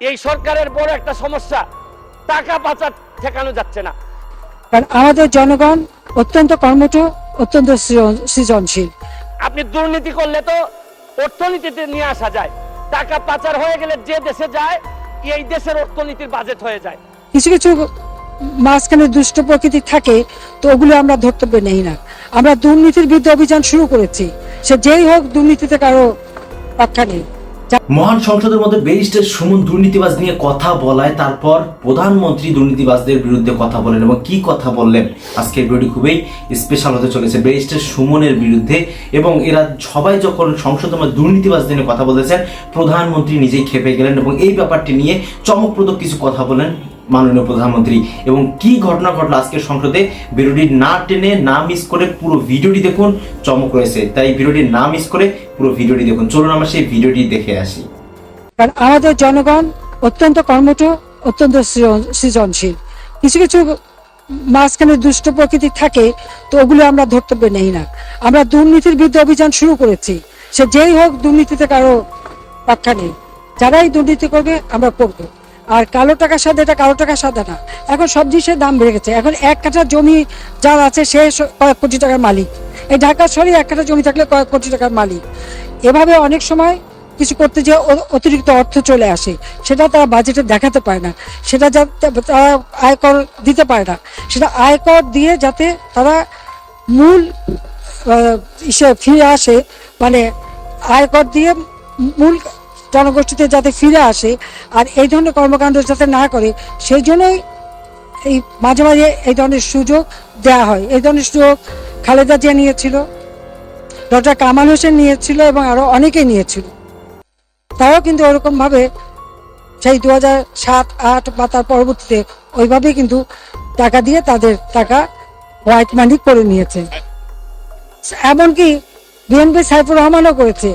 এই সরকারের বড় একটা সমস্যা টাকা পাচার ঠেকানো যাচ্ছে না। কারণ আমাদের জনগণ অত্যন্ত কর্মঠ অত্যন্ত সৃজনশীল। আপনি দুর্নীতি করলে তো অর্থনীতিতে নিয়ে আসা যায়। টাকা পাচার হয়ে গেলে যে দেশে যায় এই দেশের অর্থনীতির বাজেট হয়ে যায়। কিছু কিছু মাঝখানে দুষ্ট প্রকৃতি থাকে তো ওগুলো আমরা ধর্তব্যে নেই না। আমরা দুর্নীতির বিরুদ্ধে অভিযান শুরু করেছি। সে যেই হোক দুর্নীতিতে কারও রক্ষা নেই। মহান সংসদের মধ্যে ব্যারিস্টার সুমন দুর্নীতিবাজ নিয়ে কথা বলায়, তারপর প্রধানমন্ত্রী দুর্নীতিবাজদের বিরুদ্ধে কথা বলেন এবং কি কথা বললেন আজকের ভিডিওটি খুবই স্পেশাল হতে চলেছে। ব্যারিস্টার সুমনের বিরুদ্ধে এবং এরা সবাই যখন সংসদের মধ্যে দুর্নীতিবাজদের নিয়ে কথা বলেছেন, প্রধানমন্ত্রী নিজেই খেপে গেলেন এবং এই ব্যাপারটি নিয়ে চমকপ্রদ কিছু কথা বলেন মাননীয় প্রধানমন্ত্রী। এবং কি ঘটনা ঘটলো আজকের সংসদে ভিডিওটি না টেনে, না মিস করে পুরো ভিডিওটি দেখুন, চমক রয়েছে। তাই ভিডিওটি না মিস করে পুরো ভিডিওটি দেখুন। চলুন আমরা সেই ভিডিওটি দেখে আসি। কারণ আমাদের জনগণ অত্যন্ত কর্মঠ, অত্যন্ত সৃজনশীল। কিছু কিছু মাঝখানে দুষ্ট প্রকৃতি থাকে, তো ওগুলো আমরা ধর্তব্যে নেই না। আমরা দুর্নীতির বিরুদ্ধে অভিযান শুরু করেছি। সে যেই হোক দুর্নীতিতে কারও রক্ষা নেই। যারাই দুর্নীতি করবে, আমরা করব। আর কালো টাকার সাথে এটা কালো টাকার সাথে না। এখন সব জিনিসের দাম বেড়ে গেছে। এখন এক কাঠা জমি যার আছে সে কয়েক কোটি টাকার মালিক। এই ঢাকা শহরে এক কাঠা জমি থাকলে কয়েক কোটি টাকার মালিক। এভাবে অনেক সময় কিছু করতে যে অতিরিক্ত অর্থ চলে আসে। সেটা তারা বাজেটে দেখাতে পারে না। সেটা যাতে তারা আয়কর দিতে পারে না। সেটা আয়কর দিয়ে যাতে তারা মূল ইসে ফিরে আসে। মানে আয়কর দিয়ে মূল জনগোষ্ঠীতে যাতে ফিরে আসে আর এই ধরনের কর্মকাণ্ড যাতে না করে, সেই জন্যই এই মাঝে মাঝে এই ধরনের সুযোগ দেওয়া হয়। এই ধরনের সুযোগ খালেদা জিয়া নিয়েছিল, ডক্টর কামাল হোসেন নিয়েছিল এবং আরও অনেকেই নিয়েছিল। তারাও কিন্তু ওরকমভাবে সেই দু হাজার সাত আট বা তার পরবর্তীতে ওইভাবেই কিন্তু টাকা দিয়ে তাদের টাকা হোয়াইট মানি করে নিয়েছে। এমনকি বিএনপি সাইফুর রহমানও করেছে।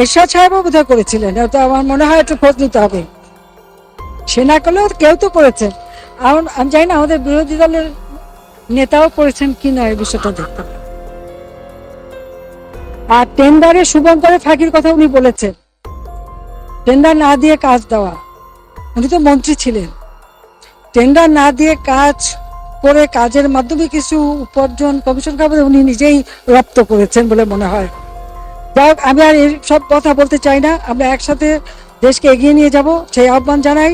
এরশাদ সাহেবও বোধহয় করেছিলেন। তো আমার মনে হয় একটু খোঁজ নিতে হবে। সে না করলেও কেউ তো করেছেন। এখন আমি জানি না আমাদের বিরোধী দলের নেতাও করেছেন কি না এই বিষয়টা দেখতে। আর টেন্ডারে শুভঙ্করের ফাঁকির কথা উনি বলেছেন। টেন্ডার না দিয়ে কাজ দেওয়া। উনি তো মন্ত্রী ছিলেন। টেন্ডার না দিয়ে কাজ করে কাজের মাধ্যমে কিছু উপার্জন কমিশন খাবার উনি নিজেই রপ্ত করেছেন বলে মনে হয়। যাই আমি আর সব কথা বলতে চাই না। আমরা একসাথে দেশকে এগিয়ে নিয়ে যাব, সেই আহ্বান জানাই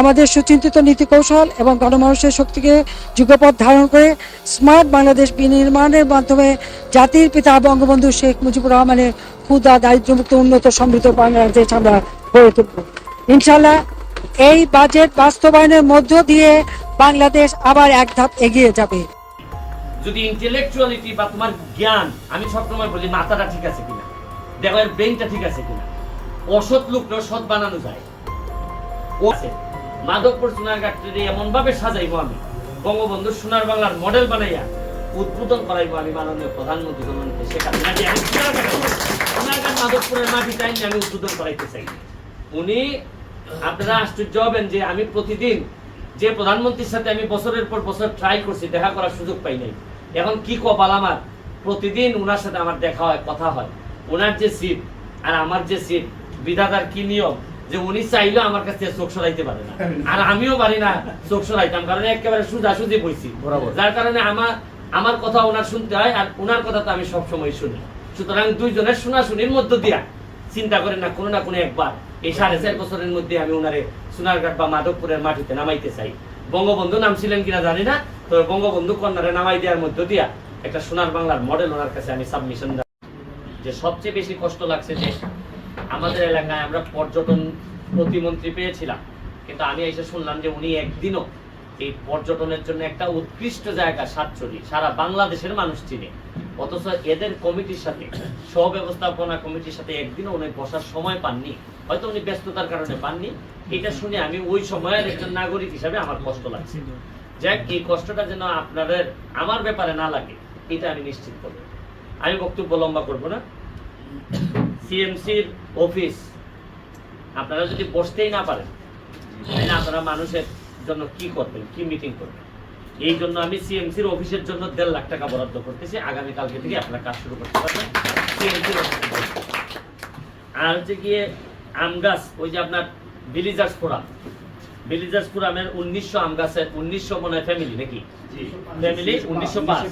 আমাদের সুচিন্তিত নীতি কৌশল এবং গণমানুষের শক্তিকে যুগপথ ধারণ করে স্মার্ট বাংলাদেশ বিনির্মাণের মাধ্যমে জাতির পিতা বঙ্গবন্ধু শেখ মুজিবুর রহমানের ক্ষুদা দারিদ্র্যমুক্ত, উন্নত, সমৃদ্ধ বাংলাদেশ আমরা গড়ে তুলব। ইনশাল্লাহ এই বাজেট বাস্তবায়নের মধ্য দিয়ে বাংলাদেশ আবার এক ধাপ এগিয়ে যাবে। যদি ইন্টেলেকচুয়ালিটি বা তোমার জ্ঞান, আমি সবসময় বলি, মাথাটা ঠিক আছে কিনা? দেখো, এর ব্রেনটা ঠিক আছে কিনা? অসৎ লোকটা সৎ বানানো যায়। ও আছে। মাধবপুর সোনারঘাটে এমন ভাবে সাজাইবো আমি। বঙ্গবন্ধু সোনার বাংলার মডেল বানাইয়া উদ্বোধন করাইবো আমি মাননীয় প্রধানমন্ত্রী সোনারঘাটে সোনারঘাট মাধবপুরের মাটি চাই আমি উদ্বোধন করাইতে চাই। উনি আপনারা আশ্চর্য হবেন যে আমি প্রতিদিন যে প্রধানমন্ত্রীর সাথে আমি বছরের পর বছর ট্রাই করছি দেখা করার সুযোগ পাই নাই। এখন কি কপাল আমার? প্রতিদিন ওনার সাথে আমার দেখা হয় কথা হয়। ওনার যে সিট আর আমার যে সিট বিধাতার কি নিয়ম? যে উনি চাইলেও আমার কাছ চোখ সরাইতে পারে না। আর আমিও পারি না চোখ সরাইতাম কারণ একেবারে সোজাসুজি বইছি। যার কারণে আমার আমার কথা ওনার শুনতে হয় আর ওনার কথা তো আমি সবসময় শুনি। সুতরাং দুইজনের শোনাশুনির মধ্য দিয়া চিন্তা করেন না কোনো না কোনো একবার। এই সাড়ে চার বছরের মধ্যে আমি ওনারে সোনারঘাট বা মাধবপুরের মাটিতে নামাইতে চাই। বঙ্গবন্ধু নাম ছিলেন কিনা জানি না তবে বঙ্গবন্ধু কন্যারে নামাই দেওয়ার মধ্য দিয়া একটা সোনার বাংলার মডেল ওনার কাছে আমি সাবমিশন যে সবচেয়ে বেশি কষ্ট লাগছে যে আমাদের এলাকায় আমরা পর্যটন প্রতিমন্ত্রী পেয়েছিলাম, কিন্তু আমি এসে শুনলাম যে উনি একদিনও এই পর্যটনের জন্য একটা উৎকৃষ্ট জায়গা সাতচল্লি সারা বাংলাদেশের মানুষ চিনে। অথচ এদের কমিটির সাথে, সহব্যবস্থাপনা কমিটির সাথে একদিনও উনি বসার সময় পাননি। হয়তো উনি ব্যস্ততার কারণে পাননি। এটা শুনে আমি ওই সময়ের একজন নাগরিক হিসাবে আমার কষ্ট লাগছে। যাক, এই কষ্টটা যেন আপনাদের, আমার ব্যাপারে না লাগে, এটা আমি নিশ্চিত করব। আমি বক্তব্য লম্বা করব না। সিএমসির অফিস, আপনারা যদি বসতেই না পারেন, তাহলে আপনারা মানুষের জন্য কি করবেন, কি মিটিং করবেন? এই জন্য আমি সিএমসির অফিসের জন্য দেড় লাখ টাকা বরাদ্দ করতেছি। আগামী কালকে থেকে আপনারা কাজ শুরু করতে পারবেন। সিএমসির আর হচ্ছে গিয়ে আম গাছ ওই যে আপনার ভিলিজার্স ফোরাম ভিলিজার্স ফোরামের উনিশশো আম গাছের উনিশশো মনে হয় ফ্যামিলি নাকি? ফ্যামিলি উনিশশো পাঁচ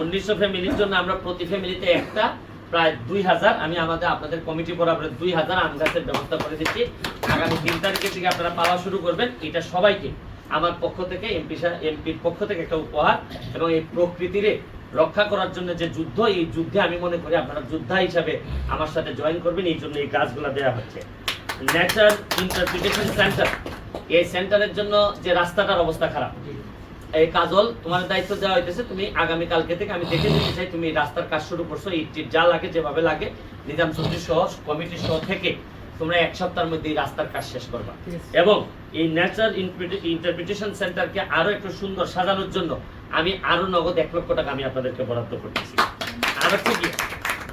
উনিশশো ফ্যামিলির জন্য আমরা প্রতি ফ্যামিলিতে একটা প্রায় দুই হাজার আমি আমাদের আপনাদের কমিটি বরাবর দুই হাজার আম গাছের ব্যবস্থা করে দিচ্ছি। আগামী তিন তারিখের থেকে আপনারা পাওয়া শুরু করবেন। এটা সবাইকে আমার পক্ষ থেকে, এমপি এমপির পক্ষ থেকে একটা উপহার এবং এই প্রকৃতিরে রক্ষা করার জন্য যে যুদ্ধ, এই যুদ্ধে আমি মনে করি আপনারা যোদ্ধা হিসাবে আমার সাথে জয়েন করবেন, এই জন্য এই গাছগুলো দেওয়া হচ্ছে। ন্যাচার ইন্টারপ্রিটেশন সেন্টার এই সেন্টারের জন্য যে রাস্তাটার অবস্থা খারাপ। এই কাজল, তোমার দায়িত্ব দেওয়া হইতেছে, তুমি আগামী কালকে থেকে, আমি দেখে দিতে চাই, তুমি রাস্তার কাজ শুরু করছ এই টিপ যা লাগে যেভাবে লাগে, নিজাম চৌধুরী সহ কমিটির সহ থেকে তোমরা এক সপ্তাহের মধ্যে এই রাস্তার কাজ শেষ করবা। এবং এই ন্যাচার ইন্টারপ্রিটেশন সেন্টারকে আরও একটু সুন্দর সাজানোর জন্য আমি আরও নগদ এক লক্ষ টাকা আমি আপনাদেরকে বরাদ্দ করতেছি। আর হচ্ছে কি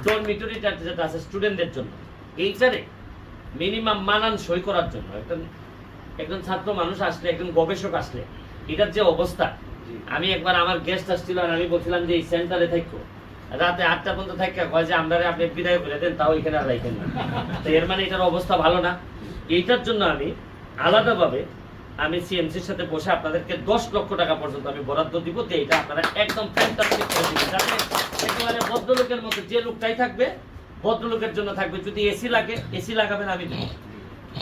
ডরমিটরি যেটা আছে স্টুডেন্টদের জন্য। এইটারে মিনিমাম মানান সই করার জন্য একজন একজন ছাত্র মানুষ আসলে একজন গবেষক আসলে এটার যে অবস্থা আমি একবার আমার গেস্ট আসছিল আর আমি বলছিলাম যে এই সেন্টারে থাকব রাতে আটটা পর্যন্ত থাকা কয় যে আমরা আপনি বিদায় করে দেন, তাও এখানে আর রাখেন না। তো এর মানে এটার অবস্থা ভালো না। এইটার জন্য আমি আলাদাভাবে আমি সিএমসির সাথে বসে আপনাদেরকে দশ লক্ষ টাকা পর্যন্ত আমি বরাদ্দ দিব যে এটা আপনারা একদম ফ্যান্টাস্টিক করে দিবেন। যাতে একেবারে ভদ্রলোকের মতো যে লোকটাই থাকবে, ভদ্রলোকের জন্য থাকবে। যদি এসি লাগে, এসি লাগাবেন আমি দেবো।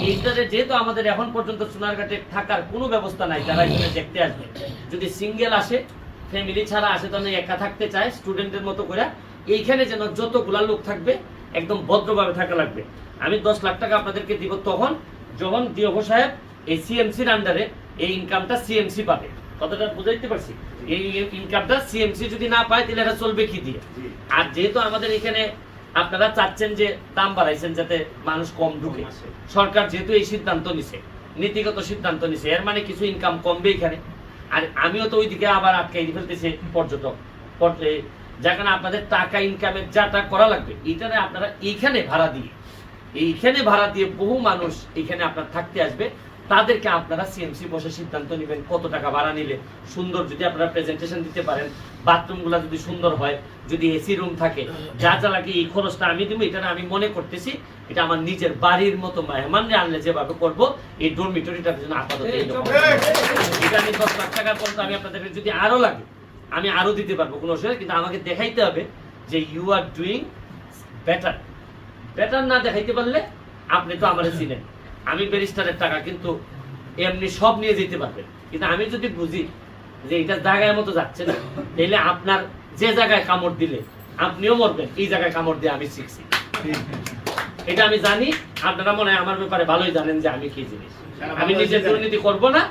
এইটারে যেহেতু আমাদের এখন পর্যন্ত সোনারঘাটে থাকার কোনো ব্যবস্থা নাই, যারা এখানে দেখতে আসবে। যদি সিঙ্গেল আসে ফ্যামিলি ছাড়া আসে তাহলে একা থাকতে চায় স্টুডেন্টের মতো করে। এইখানে যেন যতগুলা লোক থাকবে একদম ভদ্রভাবে থাকা লাগবে। আমি দশ লাখ টাকা আপনাদেরকে দিব তখন যখন দিয়ভ সাহেব এই সিএমসির আন্ডারে এই ইনকামটা সিএমসি পাবে। কথাটা বুঝাইতে পারছি? এই ইনকামটা সিএমসি যদি না পায় তাহলে এটা চলবে কি দিয়ে? আর যেহেতু আমাদের এখানে আপনারা চাচ্ছেন যে দাম বাড়াইছেন যাতে মানুষ কম ঢুকে সরকার যেহেতু এই সিদ্ধান্ত নিছে নীতিগত সিদ্ধান্ত নিছে এর মানে কিছু ইনকাম কমবে এখানে। আর আমিও তো ওইদিকে আবার আটকাই ফেলতেছি পর্যটক। পর- যেখানে আপনাদের টাকা ইনকামের যাটা করা লাগবে এখানে আপনারা এইখানে ভাড়া দিয়ে, এইখানে ভাড়া দিয়ে বহু মানুষ এখানে আপনার থাকতে আসবে। তাদেরকে আপনারা সিএমসি বসে সিদ্ধান্ত নেবেন কত টাকা ভাড়া নিলে। সুন্দর যদি আপনারা প্রেজেন্টেশন দিতে পারেন বাথরুমগুলো যদি সুন্দর হয় যদি এসি রুম থাকে যা যা লাগে এই খরচটা আমি দিব এটা আমি মনে করতেছি এটা আমার নিজের বাড়ির মতো মেহমানরে আনলে যেভাবে করব এই ডরমিটরিটার জন্য আপাতত এটা আমি দশ লাখ টাকা পর্যন্ত আমি আপনাদের যদি আরও লাগে আমি আরও দিতে পারব কোনো অসুবিধা কিন্তু আমাকে দেখাইতে হবে যে you are doing better better না দেখাইতে পারলে আপনি তো আমার চিনেন। আমি ব্যারিস্টারের টাকা কিন্তু এমনি সব নিয়ে যেতে পারবেন। কিন্তু আমি যদি বুঝি যে এটা জায়গায় মতো যাচ্ছে না, তাহলে আপনার যে জায়গায় কামড় দিলে আপনিও মরবেন, এই জায়গায় কামড় দিয়ে আমি শিখছি। এটা আমি জানি, আপনারা মনে হয় আমার ব্যাপারে ভালোই জানেন যে আমি কি জিনিস। আমি নিজের দুর্নীতি করব না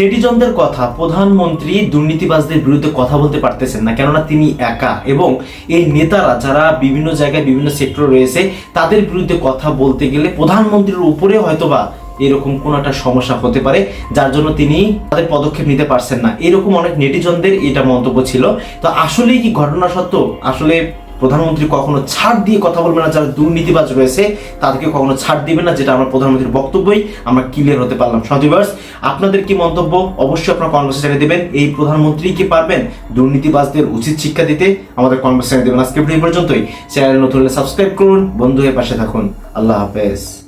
নেটিজনদের কথা, প্রধানমন্ত্রী দুর্নীতিবাজদের বিরুদ্ধে কথা বলতে পারতেছেন না, কেননা তিনি একা এবং এই নেতারা যারা বিভিন্ন জায়গায় বিভিন্ন সেক্টর রয়েছে, তাদের বিরুদ্ধে কথা বলতে গেলে প্রধানমন্ত্রীর উপরে হয়তোবা এরকম কোন একটা সমস্যা হতে পারে, যার জন্য তিনি তাদের পদক্ষেপ নিতে পারছেন না। এরকম অনেক নেটিজনদের এটা মন্তব্য ছিল। তো আসলেই কি ঘটনা সত্য? আসলে প্রধানমন্ত্রী কখনো ছাড় দিয়ে কথা বলবে না, যারা দুর্নীতিবাজ রয়েছে, তাদেরকে কখনো ছাড় দিবে না, যেটা আমার প্রধানমন্ত্রীর বক্তব্যই আমরা ক্লিয়ার হতে পারলাম। সদিবার্স আপনাদের কি মন্তব্য? অবশ্যই আপনার কনভার্সেশনে দেবেন। এই প্রধানমন্ত্রী কি পারবেন? দুর্নীতিবাজদের উচিত শিক্ষা দিতে আমাদের কনভার্সেশনে দেবেন। আজকে ভিডিও পর্যন্তই। চ্যানেল নতুন সাবস্ক্রাইব করুন। বন্ধু হয়ে পাশে থাকুন। আল্লাহ হাফেজ।